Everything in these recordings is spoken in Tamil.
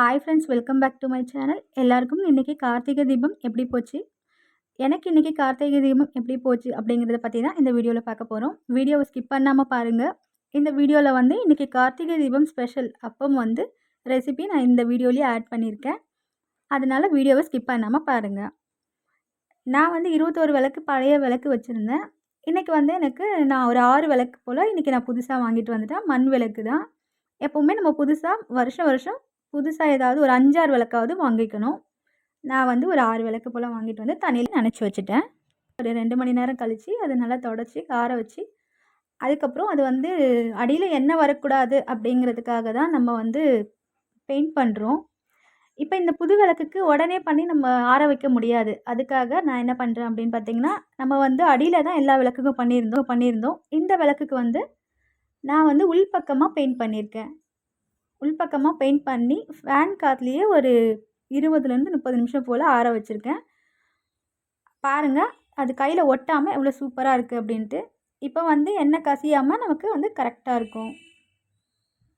Hi friends welcome back to my channel எல்லாருக்கும் இன்றைக்கி கார்த்திகை தீபம் எப்படி போச்சு? எனக்கு இன்றைக்கி கார்த்திகை தீபம் எப்படி போச்சு அப்படிங்கிறத பற்றி தான் இந்த வீடியோவில் பார்க்க போகிறோம் வீடியோவை ஸ்கிப் பண்ணாமல் பாருங்கள் இந்த வீடியோவில் வந்து இன்றைக்கி கார்த்திகை தீபம் ஸ்பெஷல் அப்பம் வந்து ரெசிபி நான் இந்த வீடியோலேயே ஆட் பண்ணியிருக்கேன். அதனால் வீடியோவை ஸ்கிப் பண்ணாமல் பாருங்கள் நான் வந்து இருபத்தோரு விளக்கு பழைய விளக்கு வச்சுருந்தேன். இன்றைக்கி வந்து எனக்கு நான் ஒரு ஆறு விளக்கு போல் இன்றைக்கி நான் புதுசாக வாங்கிட்டு வந்துட்டேன். மண் விளக்கு தான். எப்போவுமே நம்ம புதுசாக வருஷம் வருஷம் புதுசாக ஏதாவது ஒரு அஞ்சாறு விளக்காவது வாங்கிக்கணும். நான் வந்து ஒரு ஆறு விளக்கு போல் வாங்கிட்டு வந்து தண்ணியில் நினச்சி வச்சுட்டேன். ஒரு ரெண்டு மணி நேரம் கழித்து அதை நல்லா தொடச்சி கார வச்சு அதுக்கப்புறம் அது வந்து அடியில் எண்ணெய் வரக்கூடாது அப்படிங்கிறதுக்காக தான் நம்ம வந்து பெயிண்ட் பண்ணுறோம் இப்போ இந்த புது விளக்குக்கு உடனே பண்ணி நம்ம ஆற வைக்க முடியாது. அதுக்காக நான் என்ன பண்ணுறேன் அப்படின்னு பார்த்தீங்கன்னா நம்ம வந்து அடியில் தான் எல்லா விளக்குக்கும் பண்ணியிருந்தோம் பண்ணியிருந்தோம். இந்த விளக்குக்கு வந்து நான் வந்து உள்பக்கமாக பெயிண்ட் பண்ணியிருக்கேன். உள்பக்கமாக பெயிண்ட் பண்ணி ஃபேன் காற்றுலேயே ஒரு இருபதுலேருந்து முப்பது நிமிஷம் போல் ஆற வச்சுருக்கேன். பாருங்கள் அது கையில் ஒட்டாமல் எவ்வளோ சூப்பராக இருக்குது அப்படின்ட்டு. இப்போ வந்து எண்ணெய் கசியாமல் நமக்கு வந்து கரெக்டாக இருக்கும்.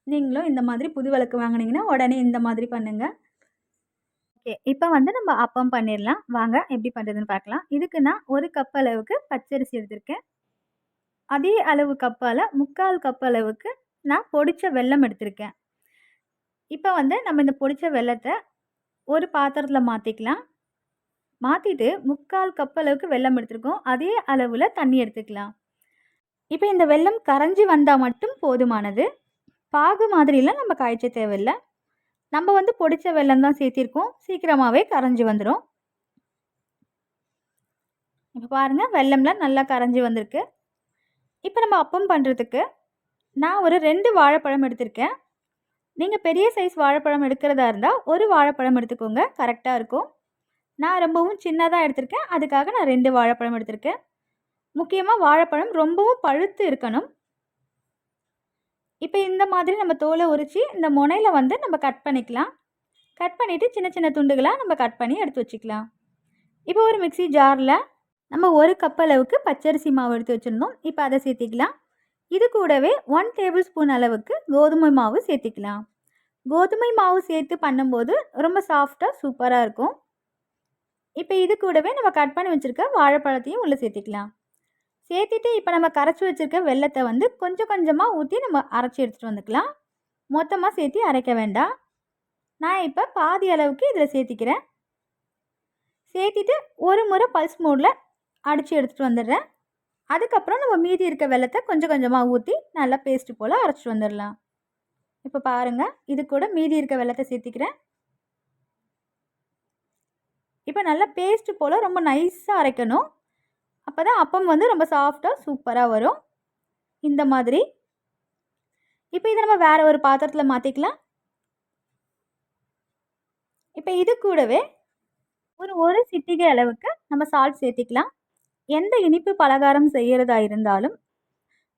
நீங்களும் இந்த மாதிரி புது விளக்கு வாங்கினீங்கன்னா உடனே இந்த மாதிரி பண்ணுங்கள் ஓகே இப்போ வந்து நம்ம அப்பம் பண்ணிடலாம். வாங்க எப்படி பண்ணுறதுன்னு பார்க்கலாம். இதுக்கு நான் ஒரு கப் அளவுக்கு பச்சரிசி எடுத்திருக்கேன். அதே அளவு கப்பால் முக்கால் கப் அளவுக்கு நான் பொடிச்ச வெல்லம் எடுத்திருக்கேன். இப்போ வந்து நம்ம இந்த பொடிச்ச வெல்லத்தை ஒரு பாத்திரத்தில் மாற்றிக்கலாம் மாற்றிட்டு முக்கால் கப் அளவுக்கு வெல்லம் எடுத்துருக்கோம். அதே அளவில் தண்ணி எடுத்துக்கலாம். இப்போ இந்த வெல்லம் கரைஞ்சி வந்தால் மட்டும் போதுமானது. பாகு மாதிரிலாம் நம்ம காய்ச்ச தேவையில்லை. நம்ம வந்து பொடித்த வெள்ளம் தான் சேர்த்திருக்கோம். சீக்கிரமாகவே கரைஞ்சி வந்துடும் இப்போ பாருங்கள் வெல்லம்லாம் நல்லா கரைஞ்சி வந்திருக்கு. இப்போ நம்ம அப்பம் பண்ணுறதுக்கு நான் ஒரு ரெண்டு வாழைப்பழம் எடுத்திருக்கேன். நீங்கள் பெரிய சைஸ் வாழைப்பழம் எடுக்கிறதா இருந்தால் ஒரு வாழைப்பழம் எடுத்துக்கோங்க. கரெக்டாக இருக்கும். நான் ரொம்பவும் சின்னதாக எடுத்திருக்கேன். அதுக்காக நான் ரெண்டு வாழைப்பழம் எடுத்திருக்கேன். முக்கியமாக வாழைப்பழம் ரொம்பவும் பழுத்து இருக்கணும். இப்போ இந்த மாதிரி நம்ம தோலை உரித்து இந்த முனையில் வந்து நம்ம கட் பண்ணிக்கலாம். கட் பண்ணிவிட்டு சின்ன சின்ன துண்டுகளாக நம்ம கட் பண்ணி எடுத்து வச்சுக்கலாம். இப்போ ஒரு மிக்சி ஜாரில் நம்ம ஒரு கப் அளவுக்கு பச்சரிசி மாவு எடுத்து வச்சுருந்தோம். இப்போ அதை சேர்த்திக்கலாம். இது கூடவே ஒன் டேபிள் ஸ்பூன் அளவுக்கு கோதுமை மாவு சேர்த்திக்கலாம். கோதுமை மாவு சேர்த்து பண்ணும்போது ரொம்ப சாஃப்டாக சூப்பராக இருக்கும். இப்போ இது கூடவே நம்ம கட் பண்ணி வச்சுருக்க வாழைப்பழத்தையும் உள்ளே சேர்த்திக்கலாம். சேர்த்துட்டு இப்போ நம்ம கரைச்சி வச்சுருக்க வெள்ளத்தை வந்து கொஞ்சம் கொஞ்சமாக ஊற்றி நம்ம அரைச்சி எடுத்துகிட்டு வந்துக்கலாம். மொத்தமாக சேர்த்தி அரைக்க வேண்டாம். நான் இப்போ பாதி அளவுக்கு இதில் சேர்த்திக்கிறேன். சேர்த்திட்டு ஒரு முறை பல்ஸ் மோடில் அடித்து எடுத்துகிட்டு வந்துடுறேன். அதுக்கப்புறம் நம்ம மீதி இருக்க வெள்ளத்தை கொஞ்சம் கொஞ்சமாக ஊற்றி நல்லா பேஸ்ட்டு போல் அரைச்சிட்டு வந்துடலாம். இப்போ பாருங்கள் இது கூட மீதி இருக்க வெள்ளத்தை சேர்த்திக்கிறேன். இப்போ நல்லா பேஸ்ட்டு போல் ரொம்ப நைஸாக அரைக்கணும். அப்போ தான் அப்பம் வந்து ரொம்ப சாஃப்டாக சூப்பராக வரும். இந்த மாதிரி. இப்போ இதை நம்ம வேறு ஒரு பாத்திரத்தில் மாற்றிக்கலாம் இப்போ இது கூடவே ஒரு ஒரு சிட்டிகை அளவுக்கு நம்ம சால்ட் சேர்த்திக்கலாம். எந்த இனிப்பு பலகாரம் செய்கிறதா இருந்தாலும்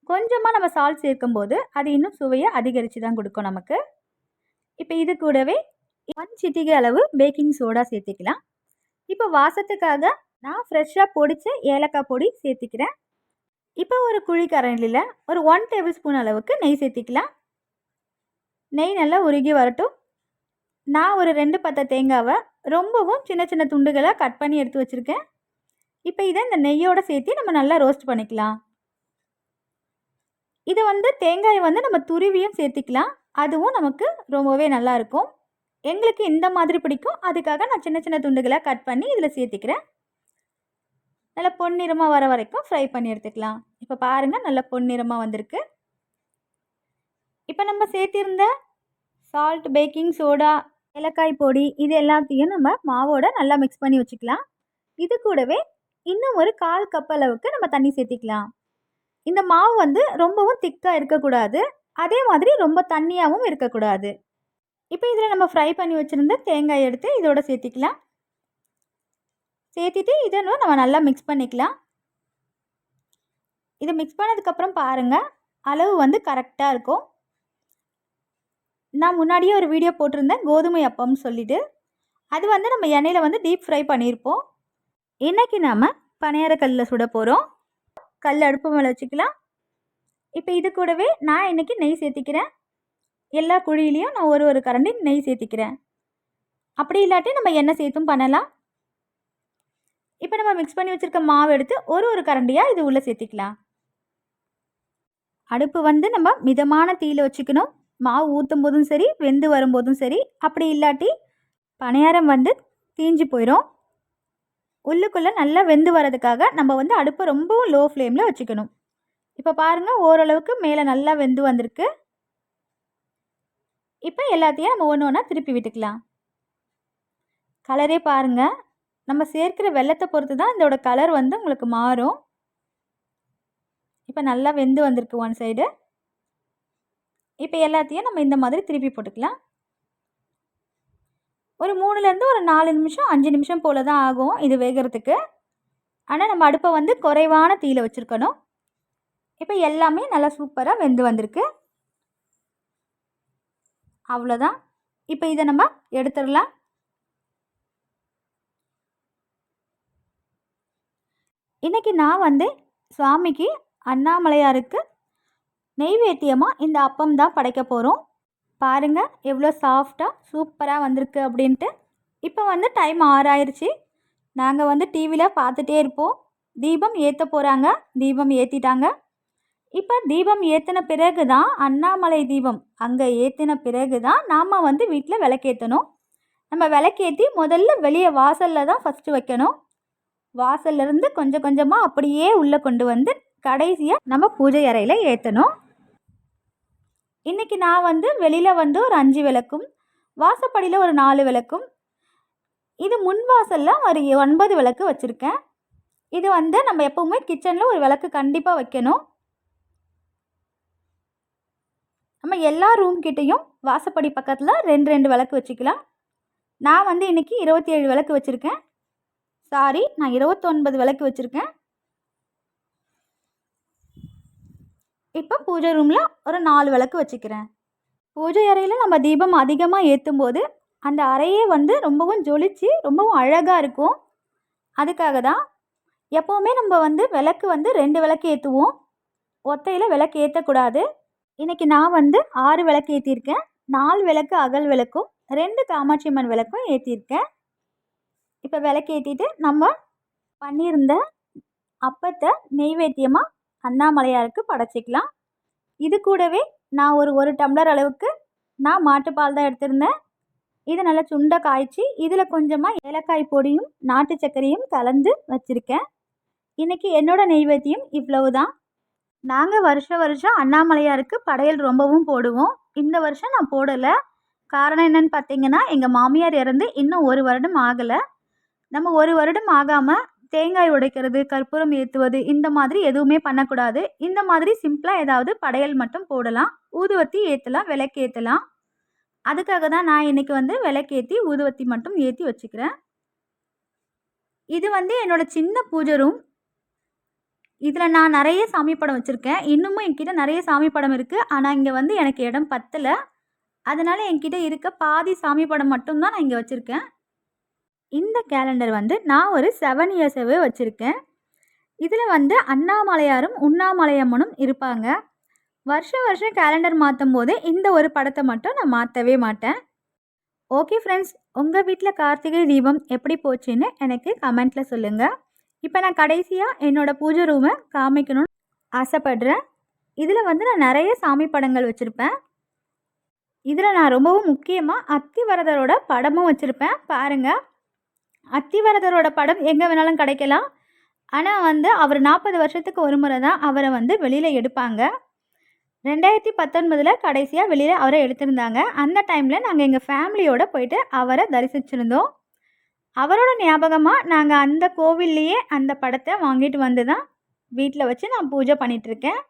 கொஞ்சமாக நம்ம சால்ட் சேர்க்கும்போது அது இன்னும் சுவையை அதிகரித்து தான் கொடுக்கும் நமக்கு. இப்போ இது கூடவே ஒன் சிட்டிகை அளவு பேக்கிங் சோடா சேர்த்திக்கலாம். இப்போ வாசத்துக்காக நான் ஃப்ரெஷ்ஷாக பொடித்த ஏலக்காய் பொடி சேர்த்திக்கிறேன். இப்போ ஒரு குழி கரண்டியில் ஒரு ஒன் டேபிள் ஸ்பூன் அளவுக்கு நெய் சேர்த்திக்கலாம். நெய் நல்லா உருகி வரட்டும். நான் ஒரு ரெண்டு பத்த தேங்காவை ரொம்பவும் சின்ன சின்ன துண்டுகளாக கட் பண்ணி எடுத்து வச்சுருக்கேன். இப்போ இதை இந்த நெய்யோடு சேர்த்து நம்ம நல்லா ரோஸ்ட் பண்ணிக்கலாம். இது வந்து தேங்காயை வந்து நம்ம துருவியும் சேர்த்திக்கலாம். அதுவும் நமக்கு ரொம்பவே நல்லாயிருக்கும் எங்களுக்கு இந்த மாதிரி பிடிக்கும். அதுக்காக நான் சின்ன சின்ன துண்டுகளாக கட் பண்ணி இதில் சேர்த்திக்கிறேன். நல்லா பொன்னிறமாக வர வரைக்கும் ஃப்ரை பண்ணி எடுத்துக்கலாம். இப்போ பாருங்கள் நல்லா பொன்னிறமாக வந்திருக்கு. இப்போ நம்ம சேர்த்திருந்த சால்ட் பேக்கிங் சோடா ஏலக்காய் பொடி இது எல்லாத்தையும் நம்ம மாவோட நல்லா மிக்ஸ் பண்ணி வச்சுக்கலாம். இது கூடவே இன்னும் ஒரு கால் கப் அளவுக்கு நம்ம தண்ணி சேர்த்திக்கலாம். இந்த மாவு வந்து ரொம்பவும் திக்காக இருக்கக்கூடாது. அதே மாதிரி ரொம்ப தண்ணியாகவும் இருக்கக்கூடாது. இப்போ இதில் நம்ம ஃப்ரை பண்ணி வச்சுருந்த தேங்காய் எடுத்து இதோட சேர்த்திக்கலாம். சேர்த்திட்டு இதை நம்ம நல்லா மிக்ஸ் பண்ணிக்கலாம். இதை மிக்ஸ் பண்ணதுக்கப்புறம் பாருங்கள் அளவு வந்து கரெக்டாக இருக்கும். நான் முன்னாடியே ஒரு வீடியோ போட்டிருந்தேன் கோதுமை அப்பம்னு சொல்லிவிட்டு அது வந்து நம்ம எண்ணெயில் வந்து டீப் ஃப்ரை பண்ணியிருப்போம். இன்றைக்கி நாம் பனையாரக்கல்லில் சுட போகிறோம் கல் அடுப்பு மேலே வச்சுக்கலாம். இப்போ இது கூடவே நான் இன்றைக்கி நெய் சேர்த்திக்கிறேன். எல்லா குழியிலையும் நான் ஒரு ஒரு கரண்டி நெய் சேர்த்திக்கிறேன். அப்படி இல்லாட்டி நம்ம எண்ணெய் சேர்த்தும் பண்ணலாம். இப்போ நம்ம மிக்ஸ் பண்ணி வச்சுருக்க மாவு எடுத்து ஒரு ஒரு கரண்டியாக இது உள்ளே சேர்த்திக்கலாம். அடுப்பு வந்து நம்ம மிதமான தீயில் வச்சுக்கணும். மாவு ஊற்றும் போதும் சரி வெந்து வரும்போதும் சரி. அப்படி இல்லாட்டி பணியாரம் வந்து தீஞ்சு போயிடும் உள்ளுக்குள்ளே நல்லா வெந்து வரதுக்காக நம்ம வந்து அடுப்பை ரொம்பவும் லோ ஃப்ளேமில் வச்சுக்கணும். இப்போ பாருங்கள் ஓரளவுக்கு மேலே நல்லா வெந்து வந்திருக்கு. இப்போ எல்லாத்தையும் நம்ம ஒன்று ஒன்றா திருப்பி விட்டுக்கலாம். கலரே பாருங்கள் நம்ம சேர்க்கிற வெள்ளத்தை பொறுத்து தான் இதோட கலர் வந்து உங்களுக்கு மாறும். இப்போ நல்லா வெந்து வந்திருக்கு ஒன் சைடு இப்போ எல்லாத்தையும் நம்ம இந்த மாதிரி திருப்பி போட்டுக்கலாம். ஒரு மூணுலேருந்து ஒரு நாலு நிமிஷம் அஞ்சு நிமிஷம் போல் தான் ஆகும் இது வேகிறதுக்கு. ஆனால் நம்ம அடுப்பை வந்து குறைவான தீயில் வச்சுருக்கணும். இப்போ எல்லாமே நல்லா சூப்பராக வெந்து வந்திருக்கு. அவ்வளோதான் இப்போ இதை நம்ம எடுத்துடலாம். இன்றைக்கி நான் வந்து சுவாமிக்கு அண்ணாமலையாருக்கு நெய்வேத்தியமாக இந்த அப்பம் தான் படைக்க போகிறோம் பாருங்கள் எவ்வளோ சாஃப்டாக சூப்பராக வந்திருக்கு அப்படின்ட்டு. இப்போ வந்து டைம் ஆறாயிருச்சு. நாங்கள் வந்து டிவியில் பார்த்துட்டே இருப்போம். தீபம் ஏற்ற போகிறாங்க தீபம் ஏற்றிட்டாங்க இப்போ தீபம் ஏற்றின பிறகு தான் அண்ணாமலை தீபம் அங்கே ஏற்றின பிறகு தான் நாம் வந்து வீட்டில் விளக்கேற்றணும் நம்ம விளக்கேற்றி முதல்ல வெளியே வாசலில் தான் ஃபஸ்ட்டு வைக்கணும். வாசல்லேருந்து கொஞ்சம் கொஞ்சமாக அப்படியே உள்ளே கொண்டு வந்து கடைசியாக நம்ம பூஜை அறையில் ஏற்றணும் இன்றைக்கி நான் வந்து வெளியில் வந்து ஒரு அஞ்சு விளக்கும் வாசப்படியில் ஒரு நாலு விளக்கும். இது முன் வாசலில் ஒரு ஒன்பது விளக்கு வச்சுருக்கேன். இது வந்து நம்ம எப்போவுமே கிச்சனில் ஒரு விளக்கு கண்டிப்பாக வைக்கணும். நம்ம எல்லா ரூம் கிட்டேயும் வாசப்படி பக்கத்தில் ரெண்டு ரெண்டு விளக்கு வச்சுக்கலாம். நான் வந்து இன்றைக்கி இருபத்தி ஏழு விளக்கு வச்சுருக்கேன். சாரி நான் இருபத்தொன்பது விளக்கு வச்சுருக்கேன். இப்போ பூஜை ரூமில் ஒரு நாலு விளக்கு வச்சுக்கிறேன். பூஜை அறையில் நம்ம தீபம் அதிகமாக ஏற்றும் போது அந்த அறையே வந்து ரொம்பவும் ஜொலிச்சு ரொம்பவும் அழகாக இருக்கும். அதுக்காக தான் எப்போவுமே நம்ம வந்து விளக்கு வந்து ரெண்டு விளக்கு ஏற்றுவோம் ஒத்தையில் விளக்கு ஏற்றக்கூடாது இன்றைக்கி நான் வந்து ஆறு விளக்கு ஏற்றிருக்கேன் நாலு விளக்கு அகல் விளக்கும் ரெண்டு காமாட்சி அம்மன் விளக்கும் ஏற்றிருக்கேன் இப்போ விளக்கு ஏற்றிட்டு நம்ம பண்ணியிருந்த அப்பத்தை நெய்வேத்தியமாக அண்ணாமலையாருக்கு படைச்சிக்கலாம். இது கூடவே நான் ஒரு ஒரு டம்ளர் அளவுக்கு நான் மாட்டுப்பால் தான் எடுத்திருந்தேன். இதை நல்லா சுண்டை காய்ச்சி இதில் கொஞ்சமாக ஏலக்காய் பொடியும் நாட்டு சர்க்கரையும் கலந்து வச்சுருக்கேன். இன்றைக்கி என்னோடய நெய்வேத்தியம் இவ்வளவு தான். நாங்கள் வருஷ வருஷம் அண்ணாமலையாருக்கு படையல் ரொம்பவும் போடுவோம். இந்த வருஷம் நான் போடலை. காரணம் என்னன்னு பார்த்தீங்கன்னா எங்கள் மாமியார் இறந்து இன்னும் ஒரு வருடம் ஆகலை. நம்ம ஒரு வருடம் ஆகாமல் தேங்காய் உடைக்கிறது கற்பூரம் ஏற்றுவது இந்த மாதிரி எதுவுமே பண்ணக்கூடாது. இந்த மாதிரி சிம்பிளாக ஏதாவது படையல் மட்டும் போடலாம். ஊதுவத்தி ஏற்றலாம் விளக்கு ஏற்றலாம் அதுக்காக தான் நான் இன்றைக்கி வந்து விளக்கேற்றி ஊதுவத்தி மட்டும் ஏற்றி வச்சுக்கிறேன். இது வந்து என்னோடய சின்ன பூஜை ரூம் இதில் நான் நிறைய சாமி படம் வச்சுருக்கேன். இன்னமும் என்கிட்ட நிறைய சாமி படம் இருக்குது ஆனால் இங்கே வந்து எனக்கு இடம் பத்தலை. அதனால் என்கிட்ட இருக்க பாதி சாமி படம் மட்டும்தான் நான் இங்கே வச்சுருக்கேன். இந்த கேலண்டர் வந்து நான் ஒரு செவன் இயர்ஸாகவே வச்சுருக்கேன். இதில் வந்து அண்ணாமலையாரும் உண்ணாமலையம்மனும் இருப்பாங்க. வருஷம் வருஷம் கேலண்டர் மாற்றும் போது இந்த ஒரு படத்தை மட்டும் நான் மாற்றவே மாட்டேன். ஓகே ஃப்ரெண்ட்ஸ் உங்கள் வீட்டில் கார்த்திகை தீபம் எப்படி போச்சுன்னு எனக்கு கமெண்ட்டில் சொல்லுங்கள் இப்போ நான் கடைசியாக என்னோடய பூஜை ரூமை காமிக்கணும்னு ஆசைப்படுறேன். இதில் வந்து நான் நிறைய சாமி படங்கள் வச்சுருப்பேன். இதில் நான் ரொம்பவும் முக்கியமாக அத்திவரதரோட படமும் வச்சுருப்பேன். பாருங்கள் அத்திவரதரோட படம் எங்கே வேணாலும் கிடைக்கலாம். ஆனால் வந்து அவர் நாற்பது வருஷத்துக்கு ஒரு முறை தான் அவரை வந்து வெளியில் எடுப்பாங்க. ரெண்டாயிரத்தி பத்தொன்பதில் கடைசியாக வெளியில் அவரை எடுத்திருந்தாங்க. அந்த டைமில் நாங்கள் எங்கள் ஃபேமிலியோடு போயிட்டு அவரை தரிசிச்சிருந்தோம். அவரோட ஞாபகமாக நாங்கள் அந்த கோவில்லையே அந்த படத்தை வாங்கிட்டு வந்து தான் வீட்டில் வச்சு நான் பூஜை பண்ணிகிட்ருக்கேன்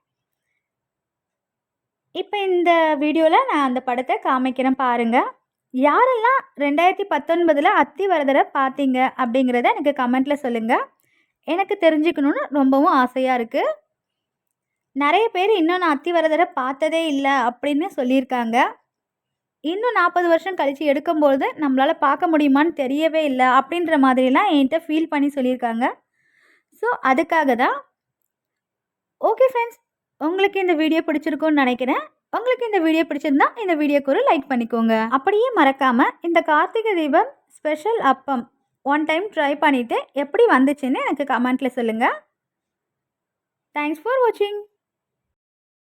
இப்போ இந்த வீடியோவில் நான் அந்த படத்தை காமிக்கிறேன் பாருங்கள் யாரெல்லாம் ரெண்டாயிரத்தி பத்தொன்பதில் அத்தி வரதரை பார்த்தீங்க அப்படிங்கிறத எனக்கு கமெண்ட்டில் சொல்லுங்கள் எனக்கு தெரிஞ்சுக்கணுன்னு ரொம்பவும் ஆசையாக இருக்குது நிறைய பேர் இன்னும் நான் அத்தி வரதரை பார்த்ததே இல்லை அப்படின்னு சொல்லியிருக்காங்க. இன்னும் நாற்பது வருஷம் கழித்து எடுக்கும்பொழுது நம்மளால் பார்க்க முடியுமான்னு தெரியவே இல்லை அப்படின்ற மாதிரிலாம் என்கிட்ட ஃபீல் பண்ணி சொல்லியிருக்காங்க. ஸோ அதுக்காக தான். ஓகே ஃப்ரெண்ட்ஸ் உங்களுக்கு இந்த வீடியோ பிடிச்சிருக்குன்னு நினைக்கிறேன். உங்களுக்கு இந்த வீடியோ பிடிச்சிருந்தா இந்த வீடியோக்கு ஒரு லைக் பண்ணிக்கோங்க. அப்படியே மறக்காமல் இந்த கார்த்திகை தீபம் ஸ்பெஷல் அப்பம் ஒன் டைம் ட்ரை பண்ணிவிட்டு எப்படி வந்துச்சுன்னு எனக்கு கமெண்ட்டில் சொல்லுங்கள் தேங்க்ஸ் ஃபார் வாட்சிங்